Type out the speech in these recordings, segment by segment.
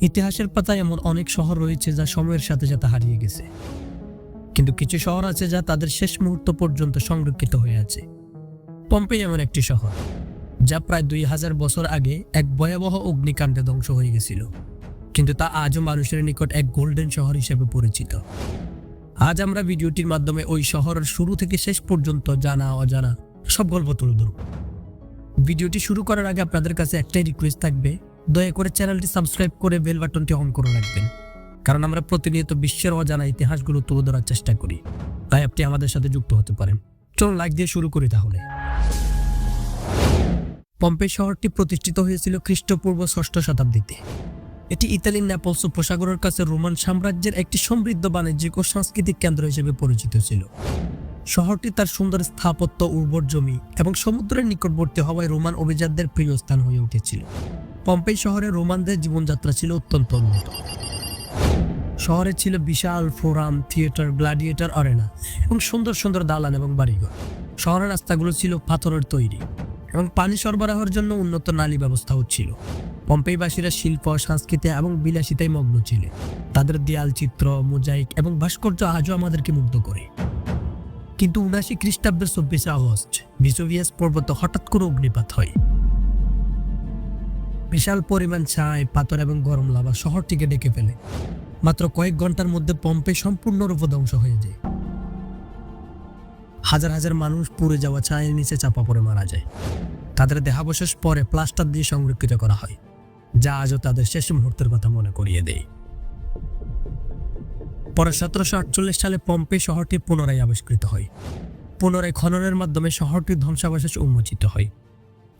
ইতিহাসের পাতায় এমন অনেক শহর রয়েছে যা সময়ের সাথে সাথে হারিয়ে গেছে। কিন্তু কিছু শহর আছে যা তাদের শেষ মুহূর্ত পর্যন্ত সংরক্ষিত হয়ে আছে। পম্পে এমন একটি শহর, যা প্রায় দুই হাজার বছর আগে এক ভয়াবহ অগ্নিকাণ্ডে ধ্বংস হয়ে গেছিল, কিন্তু তা আজও মানুষের নিকট এক গোল্ডেন শহর হিসেবে পরিচিত। আজ আমরা ভিডিওটির মাধ্যমে ওই শহরের শুরু থেকে শেষ পর্যন্ত জানা, অজানা সব গল্প তুলে ধরব। ভিডিওটি শুরু করার আগে আপনাদের কাছে একটাই রিকোয়েস্ট থাকবে দয়া করে চ্যানেলটি সাবস্ক্রাইব করে বেল বাটনটি অন করে রাখবেন। কারণ আমরা প্রতিনিয়ত বিশ্বের অজানা ইতিহাসগুলো তুলে ধরার চেষ্টা করি। তাই আপনি আমাদের সাথে যুক্ত হতে পারেন। চলুন লাইক দিয়ে শুরু করি তাহলে। পম্পে শহরটি প্রতিষ্ঠিত হয়েছিল খ্রিস্টপূর্ব ষষ্ঠ শতাব্দীতে। এটি ইতালির নেপলস উপসাগরের কাছে রোমান সাম্রাজ্যের একটি সমৃদ্ধ বাণিজ্যিক ও সাংস্কৃতিক কেন্দ্র হিসেবে পরিচিত ছিল। শহরটি তার সুন্দর স্থাপত্য, উর্বর জমি এবং সমুদ্রের নিকটবর্তী হওয়ায় রোমান অভিজাতদের প্রিয় স্থান হয়ে উঠেছিল। পম্পেই শহরে রোমানদের জীবনযাত্রা ছিল অত্যন্ত উন্নত। শহরে ছিল বিশাল ফোরাম, থিয়েটার, গ্লাডিয়েটার অরেনা এবং সুন্দর সুন্দর দালান এবং বাড়িঘর। শহরের রাস্তাগুলো ছিল পাথরের তৈরি এবং পানি সরবরাহের জন্য উন্নত নালী ব্যবস্থাও ছিল। পম্পেইবাসীরা শিল্প, সংস্কৃতি এবং বিলাসিতায় মগ্ন ছিলেন তাদের দেয়াল চিত্র, মোজাইক এবং ভাস্কর্য আজও আমাদেরকে মুগ্ধ করে। কিন্তু উনাশি খ্রিস্টাব্দের চব্বিশে আগস্ট, ভিসোভিয়াস পর্বত হঠাৎ করে অগ্নিপাত হয়। বিশাল পরিমাণ ছাই পাথর এবং গরম লাভা শহরটিকে ডেকে ফেলে। মাত্র কয়েক ঘণ্টার মধ্যে পম্পে সম্পূর্ণরূপে ধ্বংস হয়ে যায়। হাজার হাজার মানুষ পুড়ে যাওয়া ছায়ের নিচে চাপা পড়ে মারা যায়। তাদের দেহাবশেষ পরে প্লাস্টার দিয়ে সংরক্ষিত করা হয়, যা আজও তাদের শেষ মুহূর্তের কথা মনে করিয়ে দেয়। পরে সতেরোশো আটচল্লিশ সালে পম্পে শহরটি পুনরায় আবিষ্কৃত হয়। পুনরায় খননের মাধ্যমে শহরটির ধ্বংসাবশেষ উন্মোচিত হয়।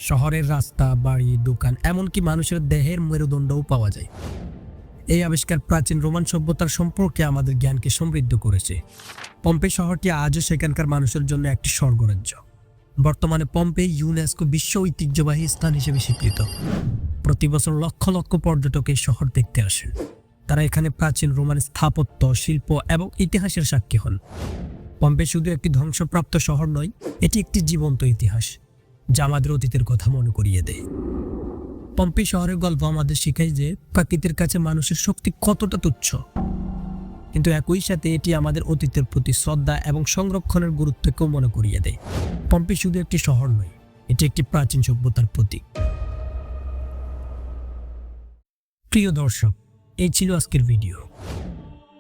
শহরের রাস্তা, বাড়ি, দোকান, এমনকি মানুষের দেহের মেরুদণ্ডও পাওয়া যায়। এই আবিষ্কার প্রাচীন রোমান সভ্যতার সম্পর্কে আমাদের জ্ঞানকে সমৃদ্ধ করেছে। পম্পে শহরটি আজও সেখানকার মানুষের জন্য একটি স্বর্গরাজ্য। বর্তমানে পম্পে ইউনেস্কো বিশ্ব ঐতিহ্যবাহী স্থান হিসেবে স্বীকৃত। প্রতি বছর লক্ষ লক্ষ পর্যটক এই শহর দেখতে আসেন। তারা এখানে প্রাচীন রোমান স্থাপত্য, শিল্প এবং ইতিহাসের সাক্ষী হন। পম্পে শুধু একটি ধ্বংসপ্রাপ্ত শহর নয়, এটি একটি জীবন্ত ইতিহাস। যা আমাদের অতীতের কথা মনে করিয়ে দেয়। পম্পি শহরের গল্প আমাদের শেখায় যে, প্রাকৃতির কাছে মানুষের শক্তি কতটা তুচ্ছ। কিন্তু একই সাথে এটি আমাদের অতীতের প্রতি শ্রদ্ধা এবং সংরক্ষণের গুরুত্বকেও মনে করিয়ে দেয়। পম্পি শুধু একটি শহর নয়, এটি একটি প্রাচীন সভ্যতার প্রতীক। প্রিয় দর্শক, এই ছিল আজকের ভিডিও।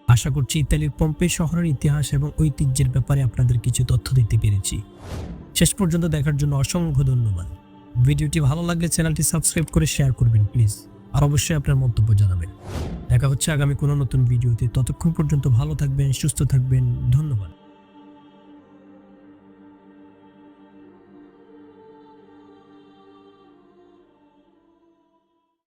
আশা করছি ইতালির পম্পে শহরের ইতিহাস এবং ঐতিহ্যের ব্যাপারে আপনাদের কিছু তথ্য দিতে পেরেছি। শেষ পর্যন্ত দেখার জন্য অসংখ্য ধন্যবাদ। ভিডিওটি ভালো লাগলে চ্যানেলটি সাবস্ক্রাইব করে শেয়ার করবেন, প্লিজ। আর অবশ্যই আপনার মন্তব্য জানাবেন। দেখা হচ্ছে আগামী কোনো নতুন ভিডিওতে। ততক্ষণ পর্যন্ত ভালো থাকবেন, সুস্থ থাকবেন। ধন্যবাদ।